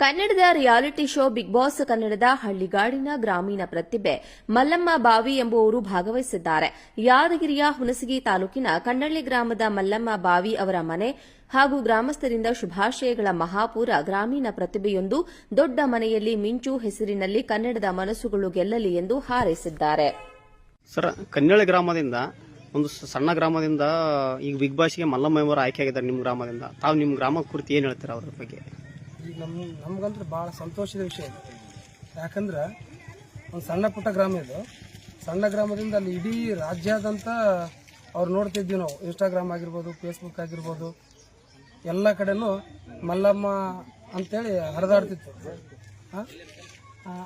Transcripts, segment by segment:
ಕನ್ನಡದ reality show Bigg boss ಕನ್ನಡದ ಹಳ್ಳಿಗಾಡಿನ ಗ್ರಾಮೀಣ ಪ್ರತಿಭೆ. ಮಲ್ಲಮ್ಮ ಬಾವಿ ಎಂಬುವರು ಭಾಗವಹಿಸಿದ್ದಾರೆ. ಯಾದಗಿರಿಯ ಹುಣಸಗಿ ತಾಲೂಕಿನ ಕನ್ನಳ್ಳಿ ಗ್ರಾಮದ ಮಲ್ಲಮ್ಮ ಬಾವಿ ಅವರ ಮನೆ ಹಾಗೂ ಗ್ರಾಮಸ್ಥರಿಂದ ಶುಭಾಶಯಗಳ ಮಹಾಪೂರ ಗ್ರಾಮೀಣ ಪ್ರತಿಭೆಯೊಂದು ದೊಡ್ಡ ಮನೆಯಲ್ಲಿ ಮಿಂಚು ಹೆಸರಿನಲ್ಲಿ ಕನ್ನಡದ ಮನಸ್ಸುಗಳು ಗೆಲ್ಲಲಿ ಎಂದು ಹಾರೈಸಿದ್ದಾರೆ. ಸರ್ ಕನ್ನಡ ಗ್ರಾಮದಿಂದ, ಒಂದು ಸಣ್ಣ ಗ್ರಾಮದಿಂದ ಈಗ ಬಿಗ್ ಬಾಸ್ಗೆ ಮಲ್ಲಮ್ಮ ಅವರು ಆಯ್ಕೆ ಆಗಿದ್ದಾರೆ ನಿಮ್ಮ ಗ್ರಾಮದಿಂದ. ತಾವು ನಿಮ್ಮ ಗ್ರಾಮ ಕುರಿತು ಏನು ಹೇಳ್ತೀರಾ ಅವರ ಬಗ್ಗೆ? ಈಗ ನಮ್ಮ ನಮ್ಗಂದ್ರೆ ಭಾಳ ಸಂತೋಷದ ವಿಷಯ ಇದು. ಯಾಕಂದ್ರೆ ಒಂದು ಸಣ್ಣ ಪುಟ್ಟ ಗ್ರಾಮ ಇದು. ಸಣ್ಣ ಗ್ರಾಮದಿಂದ ಅಲ್ಲಿ ಇಡೀ ರಾಜ್ಯಾದಂತ ಅವ್ರು ನೋಡ್ತಿದ್ವಿ ನಾವು. ಇನ್ಸ್ಟಾಗ್ರಾಮ್ ಆಗಿರ್ಬೋದು ಫೇಸ್ಬುಕ್ ಆಗಿರ್ಬೋದು. ಎಲ್ಲ ಕಡೆನೂ ಮಲ್ಲಮ್ಮ ಅಂತೇಳಿ ಹರಿದಾಡ್ತಿತ್ತು. ಹಾಂ?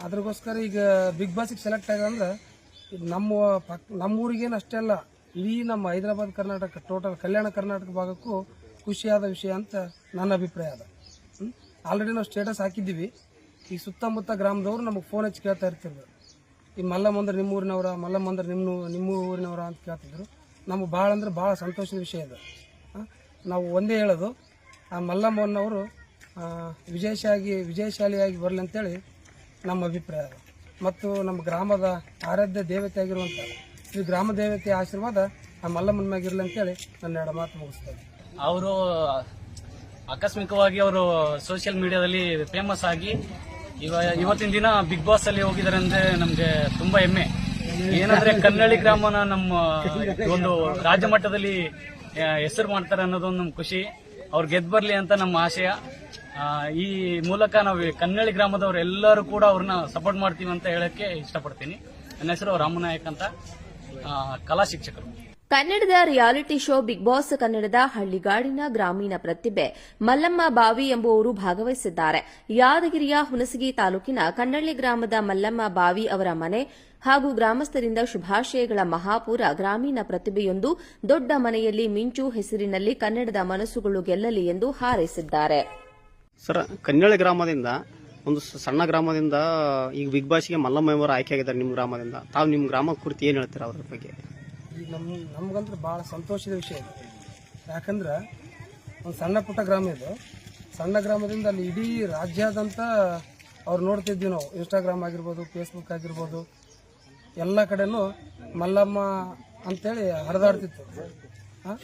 ಅದ್ರಗೋಸ್ಕರ ಈಗ ಬಿಗ್ ಬಾಸಿಗೆ ಸೆಲೆಕ್ಟ್ ಆಗಂದ್ರೆ ಅಂದ್ರೆ ನಮ್ಮ ಪಕ್, ನಮ್ಮ ಊರಿಗೇನು ಅಷ್ಟೇ ಅಲ್ಲ, ಇಡೀ ನಮ್ಮ ಹೈದರಾಬಾದ್ ಕರ್ನಾಟಕ ಟೋಟಲ್ ಕಲ್ಯಾಣ ಕರ್ನಾಟಕ ಭಾಗಕ್ಕೂ ಖುಷಿಯಾದ ವಿಷಯ ಅಂತ ನನ್ನ ಅಭಿಪ್ರಾಯ ಅದ. ಆಲ್ರೆಡಿ ನಾವು ಸ್ಟೇಟಸ್ ಹಾಕಿದ್ದೀವಿ. ಈ ಸುತ್ತಮುತ್ತ ಗ್ರಾಮದವ್ರು ನಮಗೆ ಫೋನ್ ಹಚ್ಚಿ ಕೇಳ್ತಾ ಇರ್ತಿದ್ರು. ಈ ಮಲ್ಲಮ್ಮ ಅಂದ್ರೆ ನಿಮ್ಮ ಊರಿನವರ ಮಲ್ಲಮ್ಮ ಅಂದ್ರೆ ನಿಮ್ಮ ನಿಮ್ಮ ಊರಿನವರ ಅಂತ ಕೇಳ್ತಿದ್ರು. ನಮಗೆ ಭಾಳ ಅಂದ್ರೆ ಭಾಳ ಸಂತೋಷದ ವಿಷಯ ಇದು. ನಾವು ಒಂದೇ ಹೇಳೋದು, ಆ ಮಲ್ಲಮ್ಮನವರು ವಿಜಯಶಾಗಿ, ವಿಜಯಶಾಲಿಯಾಗಿ ಬರಲಿ ಅಂತೇಳಿ ನಮ್ಮ ಅಭಿಪ್ರಾಯ ಮತ್ತು ನಮ್ಮ ಗ್ರಾಮದ ಆರಾಧ್ಯ ದೇವತೆ ಆಗಿರುವಂಥ ಈ ಗ್ರಾಮ ದೇವತೆಯ ಆಶೀರ್ವಾದ ಆ ಮಲ್ಲಮ್ಮನ ಮ್ಯಾಗಿರಲಿ ಅಂತೇಳಿ ನನ್ನ ಎರಡು ಮಾತು ಮುಗಿಸ್ತೇನೆ. ಅವರು ಆಕಸ್ಮಿಕವಾಗಿ ಅವರು ಸೋಷಿಯಲ್ ಮೀಡಿಯಾದಲ್ಲಿ ಫೇಮಸ್ ಆಗಿ ಇವ ಇವತ್ತಿನ ದಿನ ಬಿಗ್ ಬಾಸ್ ಅಲ್ಲಿ ಹೋಗಿದ್ದಾರೆ ಅಂದ್ರೆ ನಮ್ಗೆ ತುಂಬಾ ಹೆಮ್ಮೆ. ಏನಂದ್ರೆ ಕನ್ನಡಿ ಗ್ರಾಮನ ನಮ್ಮ ಒಂದು ರಾಜ್ಯ ಮಟ್ಟದಲ್ಲಿ ಹೆಸರು ಮಾಡ್ತಾರೆ ಅನ್ನೋದೊಂದು ನಮ್ ಖುಷಿ. ಅವ್ರು ಗೆದ್ದು ಬರ್ಲಿ ಅಂತ ನಮ್ಮ ಆಶಯ. ಈ ಮೂಲಕ ನಾವು ಕನ್ನಡಿ ಗ್ರಾಮದವ್ರು ಎಲ್ಲರೂ ಕೂಡ ಅವ್ರನ್ನ ಸಪೋರ್ಟ್ ಮಾಡ್ತೀವಿ ಅಂತ ಹೇಳಕ್ಕೆ ಇಷ್ಟಪಡ್ತೀನಿ. ನನ್ನ ಹೆಸರು ರಾಮನಾಯಕ್ ಅಂತ ಕಲಾ ಶಿಕ್ಷಕರು. ಕನ್ನಡದ ರಿಯಾಲಿಟಿ ಶೋ ಬಿಗ್ ಬಾಸ್ ಕನ್ನಡದ ಹಳ್ಳಿಗಾಡಿನ ಗ್ರಾಮೀಣ ಪ್ರತಿಭೆ. ಮಲ್ಲಮ್ಮ ಬಾವಿ ಎಂಬುವರು ಭಾಗವಹಿಸಿದ್ದಾರೆ. ಯಾದಗಿರಿಯ ಹುಣಸಗಿ ತಾಲೂಕಿನ ಕನ್ನಳ್ಳಿ ಗ್ರಾಮದ ಮಲ್ಲಮ್ಮ ಬಾವಿ ಅವರ ಮನೆ ಹಾಗೂ ಗ್ರಾಮಸ್ಥರಿಂದ ಶುಭಾಶಯಗಳ ಮಹಾಪೂರ ಗ್ರಾಮೀಣ ಪ್ರತಿಭೆಯೊಂದು ದೊಡ್ಡ ಮನೆಯಲ್ಲಿ ಮಿಂಚು ಹೆಸರಿನಲ್ಲಿ ಕನ್ನಡದ ಮನಸ್ಸುಗಳು ಗೆಲ್ಲಲಿ ಎಂದು ಹಾರೈಸಿದ್ದಾರೆ. ಸರ್ ಕನ್ನಡ ಗ್ರಾಮದಿಂದ, ಒಂದು ಸಣ್ಣ ಗ್ರಾಮದಿಂದ ಈಗ ಬಿಗ್ ಬಾಸ್ಗೆ ಮಲ್ಲಮ್ಮ ಅವರು ಆಯ್ಕೆ ಆಗಿದ್ದಾರೆ ನಿಮ್ಮ ಗ್ರಾಮದಿಂದ. ತಾವು ನಿಮ್ಮ ಗ್ರಾಮ ಕುರಿತು ಏನು ಹೇಳ್ತೀರಾ ಅವರ ಬಗ್ಗೆ? ಈಗ ನಮ್ಮ ನಮ್ಗಂದ್ರೆ ಭಾಳ ಸಂತೋಷದ ವಿಷಯ ಇದು. ಯಾಕಂದ್ರೆ ಒಂದು ಸಣ್ಣ ಪುಟ್ಟ ಗ್ರಾಮ ಇದು. ಸಣ್ಣ ಗ್ರಾಮದಿಂದ ಅಲ್ಲಿ ಇಡೀ ರಾಜ್ಯಾದಂತ ಅವ್ರು ನೋಡ್ತಿದ್ವಿ ನಾವು. ಇನ್ಸ್ಟಾಗ್ರಾಮ್ ಆಗಿರ್ಬೋದು ಫೇಸ್ಬುಕ್ ಆಗಿರ್ಬೋದು, ಎಲ್ಲ ಕಡೆನೂ ಮಲ್ಲಮ್ಮ ಅಂತೇಳಿ ಹರಿದಾಡ್ತಿತ್ತು. ಹಾಂ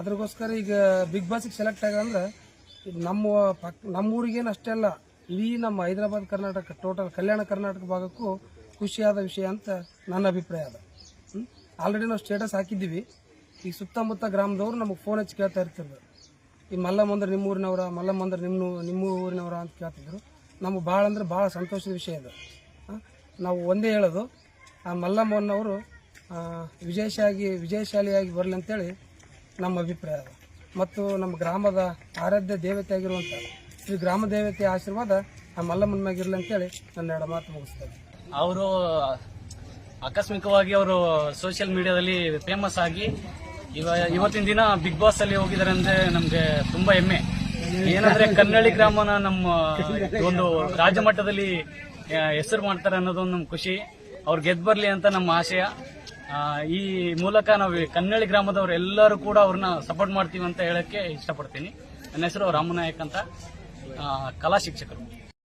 ಅದ್ರಗೋಸ್ಕರ ಈಗ ಬಿಗ್ ಬಾಸಿಗೆ ಸೆಲೆಕ್ಟ್ ಆಗಂದ್ರೆ ನಮ್ಮ ಪಕ್, ನಮ್ಮ ಊರಿಗೇನು ಅಷ್ಟೇ ಅಲ್ಲ, ಇಡೀ ನಮ್ಮ ಹೈದರಾಬಾದ್ ಕರ್ನಾಟಕ ಟೋಟಲ್ ಕಲ್ಯಾಣ ಕರ್ನಾಟಕ ಭಾಗಕ್ಕೂ ಖುಷಿಯಾದ ವಿಷಯ ಅಂತ ನನ್ನ ಅಭಿಪ್ರಾಯ ಅದ. ಆಲ್ರೆಡಿ ನಾವು ಸ್ಟೇಟಸ್ ಹಾಕಿದ್ದೀವಿ. ಈ ಸುತ್ತಮುತ್ತ ಗ್ರಾಮದವ್ರು ನಮಗೆ ಫೋನ್ ಹಚ್ಚಿ ಕೇಳ್ತಾ ಇರ್ತಿದ್ರು ಈ ಮಲ್ಲಮ್ಮಂದ್ರ ನಿಮ್ಮ ಊರಿನವರ ಮಲ್ಲಮ್ಮಂದ್ರ ನಿಮ್ಮ ನಿಮ್ಮ ಊರಿನವರ ಅಂತ ಕೇಳ್ತಿದ್ರು. ನಮಗೆ ಭಾಳ ಅಂದ್ರೆ ಭಾಳ ಸಂತೋಷದ ವಿಷಯ ಇದು. ನಾವು ಒಂದೇ ಹೇಳೋದು. ಆ ಮಲ್ಲಮ್ಮನವರು ವಿಜಯಶಾಗಿ ವಿಜಯಶಾಲಿಯಾಗಿ ಬರಲಿ ಅಂತೇಳಿ ನಮ್ಮ ಅಭಿಪ್ರಾಯ ಅದು. ಮತ್ತು ನಮ್ಮ ಗ್ರಾಮದ ಆರಾಧ್ಯ ದೇವತೆ ಆಗಿರುವಂಥ ಶ್ರೀ ಗ್ರಾಮ ದೇವತೆಯ ಆಶೀರ್ವಾದ ಆ ಮಲ್ಲಮ್ಮನ ಮ್ಯಾಗಿರಲಿ ಅಂತೇಳಿ ನನ್ನ ಎರಡು ಮಾತು ಮುಗಿಸ್ತೇನೆ ಅವರು ಆಕಸ್ಮಿಕವಾಗಿ ಅವರು ಸೋಷಿಯಲ್ ಮೀಡಿಯಾದಲ್ಲಿ ಫೇಮಸ್ ಆಗಿ ಇವ, ಇವತ್ತಿನ ದಿನ ಬಿಗ್ ಬಾಸ್ ಅಲ್ಲಿ ಹೋಗಿದ್ದಾರೆ ಅಂದ್ರೆ ನಮ್ಗೆ ತುಂಬಾ ಹೆಮ್ಮೆ. ಏನಂದ್ರೆ ಕನ್ನಡಿ ಗ್ರಾಮನ ನಮ್ಮ ಒಂದು ರಾಜ್ಯ ಮಟ್ಟದಲ್ಲಿ ಹೆಸರು ಮಾಡ್ತಾರೆ ಅನ್ನೋದೊಂದು ನಮ್ ಖುಷಿ. ಅವ್ರು ಗೆದ್ದು ಬರ್ಲಿ ಅಂತ ನಮ್ಮ ಆಶಯ. ಈ ಮೂಲಕ ನಾವು ಕನ್ನಡಿ ಗ್ರಾಮದವ್ರು ಎಲ್ಲರೂ ಕೂಡ ಅವ್ರನ್ನ ಸಪೋರ್ಟ್ ಮಾಡ್ತೀವಿ ಅಂತ ಹೇಳಕ್ಕೆ ಇಷ್ಟಪಡ್ತೀನಿ. ನನ್ನ ಹೆಸರು ರಾಮನಾಯಕ್ ಅಂತ. ಕಲಾ ಶಿಕ್ಷಕರು.